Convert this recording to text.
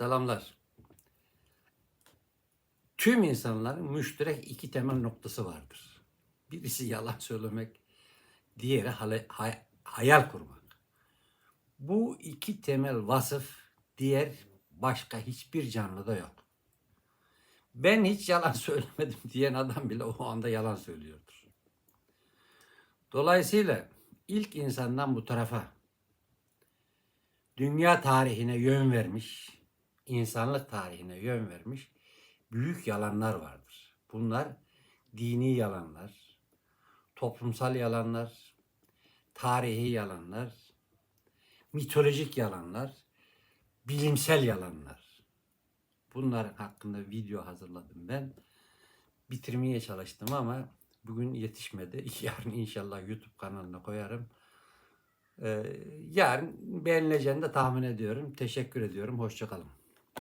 Selamlar. Tüm insanların müşterek iki temel noktası vardır. Birisi yalan söylemek, diğeri hayal kurmak. Bu iki temel vasıf diğer başka hiçbir canlıda yok. Ben hiç yalan söylemedim diyen adam bile o anda yalan söylüyordur. Dolayısıyla ilk insandan bu tarafa dünya tarihine yön vermiş, insanlık tarihine yön vermiş büyük yalanlar vardır. Bunlar dini yalanlar, toplumsal yalanlar, tarihi yalanlar, mitolojik yalanlar, bilimsel yalanlar. Bunların hakkında video hazırladım ben. Bitirmeye çalıştım ama bugün yetişmedi. Yarın inşallah YouTube kanalına koyarım. Ee, yarın beğenileceğini de tahmin ediyorum. Teşekkür ediyorum. Hoşçakalın.